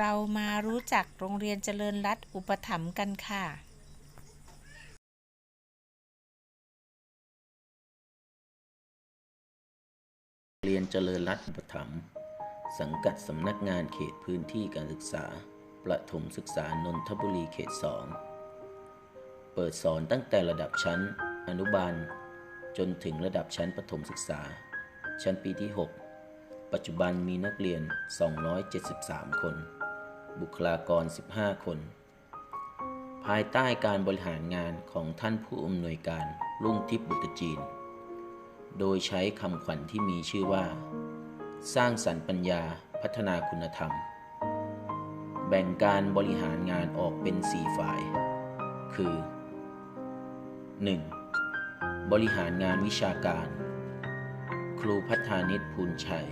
เรามารู้จักโรงเรียนเจริญรัตอุปถัมภ์กันค่ะ เรียนเจริญรัตอุปถัมภ์สังกัดสำนักงานเขตพื้นที่การศึกษา ประถมศึกษานนทบุรีเขต 2 เปิดสอนตั้งแต่ระดับชั้นอนุบาล จนถึงระดับชั้นประถมศึกษา ชั้นปีที่ 6 ปัจจุบันมีนักเรียน 273 คน บุคลากร 15 คน ภายใต้การบริหารงานของท่านผู้อำนวยการรุ่งทิพย์บุตรจีน โดยใช้คำขวัญที่มีชื่อว่า สร้างสรรค์ปัญญาพัฒนาคุณธรรม แบ่งการบริหารงานออกเป็น 4 ฝ่าย คือ 1. บริหารงานวิชาการ ครูพัฒานิชภูลชัย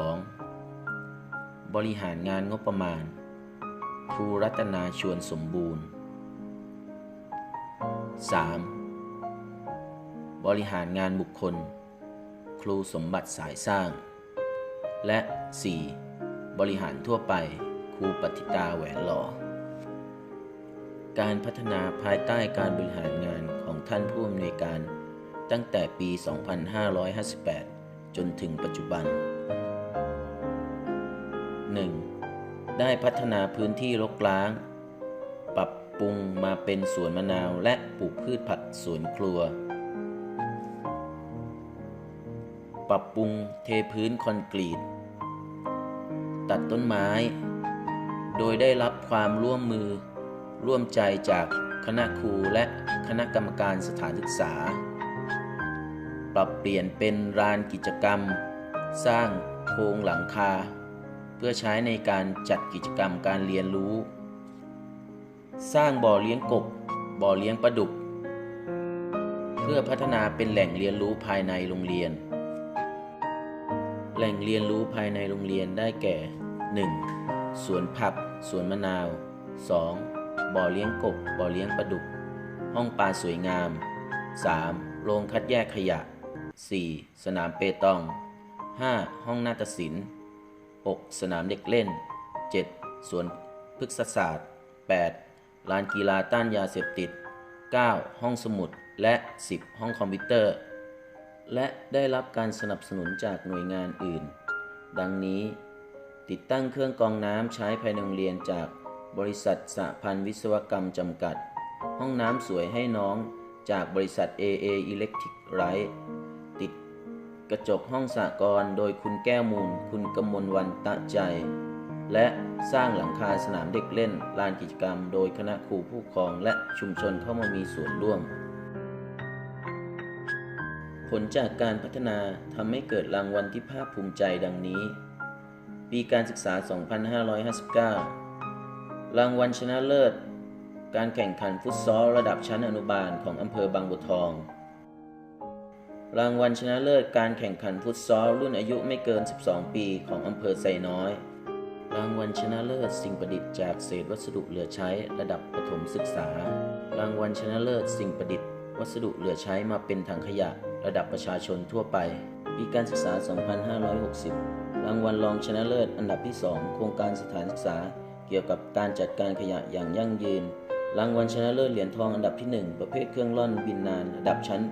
2. บริหารงานงบประมาณ ครูรัตนาชวนสมบูรณ์ 3. บริหารงานบุคคล ครูสมบัติสายสร้าง และ 4. บริหารทั่วไป ครูปฏิตาแหวนหล่อ การพัฒนาภายใต้การบริหารงานของท่านผู้อำนวยการตั้งแต่ปี 2558 จนถึงปัจจุบัน 1. ได้พัฒนาพื้นที่รกร้าง ปรับปรุงมาเป็นสวนมะนาวและปลูกพืชผักสวนครัว ปรับปรุงเทพื้นคอนกรีต ตัดต้นไม้ โดยได้รับความร่วมมือร่วมใจจากคณะครูและคณะกรรมการสถานศึกษา ปรับเปลี่ยนเป็นลานกิจกรรม สร้างโครงหลังคา พื่อใช้ในการจัดกิจกรรมการเรียนรู้ สร้างบ่อเลี้ยงกบ บ่อเลี้ยงปลาดุก เพื่อพัฒนาเป็นแหล่งเรียนรู้ภายในโรงเรียน แหล่งเรียนรู้ภายในโรงเรียนได้แก่ 1. สวนผัก สวนมะนาว 2. บ่อเลี้ยงกบ บ่อเลี้ยงปลาดุก ห้องปลาสวยงาม 3. โรงคัดแยกขยะ 4. สนามเปตอง 5. ห้องนาฏศิลป์ 6. สนามเด็กเล่น 7. สวนพฤกษศาสตร์ 8. ลานกีฬาต้านยาเสพติด 9. ห้องสมุด และ 10 ห้องคอมพิวเตอร์ และได้รับการสนับสนุนจากหน่วยงานอื่น ดังนี้ ติดตั้งเครื่องกรองน้ำใช้ภายในโรงเรียนจากบริษัทสหพันธ์วิศวกรรมจำกัด ห้องน้ำสวยให้น้องจากบริษัท AA Electric Right กระจกห้องสากรโดยคุณแก้วมูล คุณกมลวันตะใจ และสร้างหลังคาสนามเด็กเล่น ลานกิจกรรม โดยคณะครูผู้ปกครองและชุมชนเข้ามามีส่วนร่วม ผลจากการพัฒนาทำให้เกิดรางวัลที่ภาคภูมิใจดังนี้ ปีการศึกษา 2559 รางวัลชนะเลิศ การแข่งขันฟุตซอลระดับชั้นอนุบาลของอำเภอบางบัวทอง รางวัลชนะเลิศการแข่งขันฟุตซอลรุ่นอายุไม่เกิน 12 ปีของอำเภอไซน้อย รางวัลชนะเลิศสิ่งประดิษฐ์จากเศษวัสดุเหลือใช้ระดับประถมศึกษา รางวัลชนะเลิศสิ่งประดิษฐ์ วัสดุเหลือใช้มาเป็นถังขยะระดับประชาชนทั่วไป ปีการศึกษา 2560 รางวัลรองชนะเลิศอันดับที่ 2 โครงการสถานศึกษา เกี่ยวกับการจัดการขยะอย่างยั่งยืน รางวัลชนะเลิศเหรียญทองอันดับที่ 1 ประเภทเครื่องร่อนบินนานระดับชั้น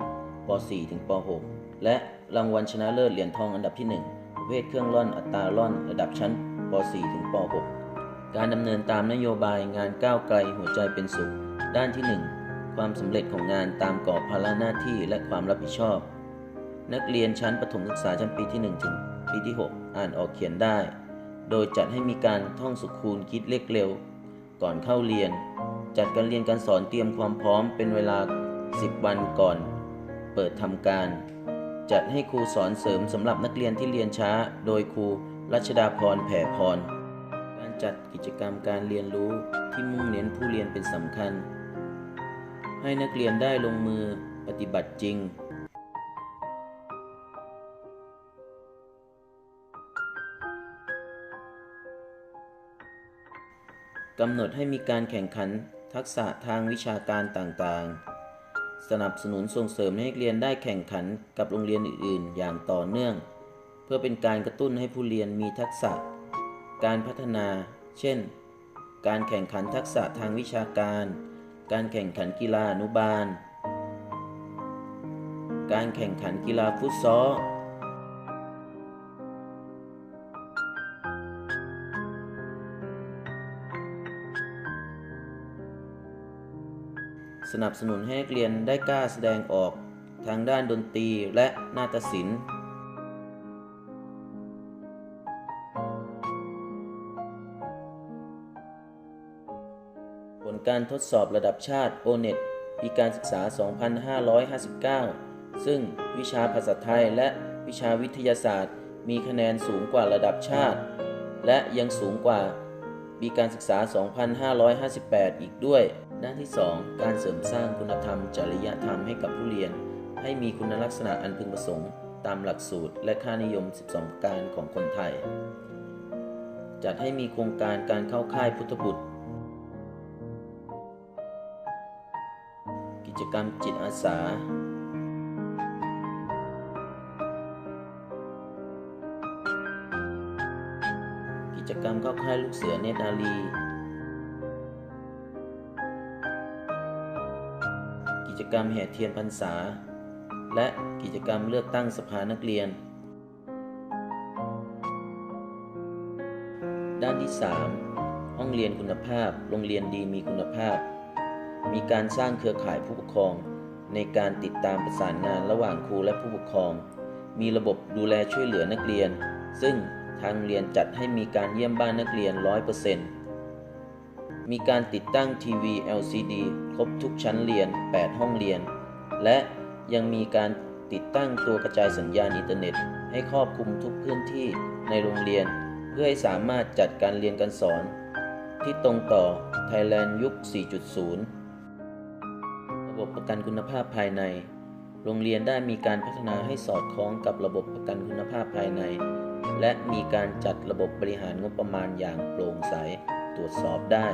ป .4 ถึงป .6 และรางวัลชนะเลิศเหรียญทองอันดับที่ 1 ประเภทเครื่องร่อนอัตราร่อนระดับชั้นป .4 ถึงป .6 การดำเนินตามนโยบายงานก้าวไกลหัวใจเป็นสุข ด้านที่ 1 ความสำเร็จของงานตามกรอบภาระหน้าที่และความรับผิดชอบ นักเรียนชั้นประถมศึกษาชั้นปีที่ 1 ถึงปีที่ 6 อ่านออกเขียนได้ โดยจัดให้มีการท่องสุขคูณคิดเลขเร็ว ก่อนเข้าเรียน จัดการเรียนการสอนเตรียมความพร้อมเป็นเวลา 10 วันก่อน เปิดทำการ จัดให้ครูสอนเสริมสำหรับนักเรียนที่เรียนช้า โดยครูรัชดาพรแผ่พร การจัดกิจกรรมการเรียนรู้ที่มุ่งเน้นผู้เรียนเป็นสำคัญ ให้นักเรียนได้ลงมือปฏิบัติจริงกำหนดให้มีการแข่งขันทักษะทางวิชาการต่างๆ สนับสนุนส่งเสริมให้นักเรียนได้แข่งขันกับโรงเรียนอื่น ๆ อย่างต่อเนื่อง เพื่อเป็นการกระตุ้นให้ผู้เรียนมีทักษะ การพัฒนา เช่น การแข่งขันทักษะทางวิชาการ การแข่งขันกีฬาอนุบาล การแข่งขันกีฬาฟุตซอล สนับสนุนให้นักเรียนได้กล้าแสดงออกทางด้านดนตรีและนาฏศิลป์ผลการทดสอบระดับชาติ O-NET ปีการศึกษา 2559 ซึ่งวิชาภาษาไทยและวิชาวิทยาศาสตร์ มีคะแนนสูงกว่าระดับชาติ และยังสูงกว่าปีการศึกษา 2558 อีกด้วย ด้านที่ 2 การเสริมสร้างคุณธรรม จริยธรรมให้กับผู้เรียน ให้มีคุณลักษณะอันพึงประสงค์ ตามหลักสูตรและค่านิยม 12 ประการของคนไทย จัดให้มีโครงการการเข้าค่ายพุทธบุตร กิจกรรมจิตอาสา กิจกรรมเข้าค่ายลูกเสือเนตรนารี จกรรมแห่เทียนพรรษา และกิจกรรมเลือกตั้งสภานักเรียน ด้านที่ 3 ห้องเรียนคุณภาพ โรงเรียนดีมีคุณภาพ มีการสร้างเครือข่ายผู้ปกครอง ในการติดตามประสานงานระหว่างครูและผู้ปกครอง มีระบบดูแลช่วยเหลือนักเรียน ซึ่งทางเรียนจัดให้มีการเยี่ยมบ้านนักเรียน 100% มีการติดตั้งทีวี LCD ครบทุกชั้นเรียน 8 ห้องเรียน และยังมีการติดตั้งตัวกระจายสัญญาณอินเทอร์เน็ต ให้ครอบคลุมทุกพื้นที่ในโรงเรียน เพื่อให้สามารถจัดการเรียนการสอน ที่ตรงต่อ Thailand ยุค 4.0 ระบบประกันคุณภาพภายใน โรงเรียนได้มีการพัฒนาให้สอดคล้องกับระบบประกันคุณภาพภายใน และมีการจัดระบบบริหารงบประมาณอย่างโปร่งใสตรวจสอบได้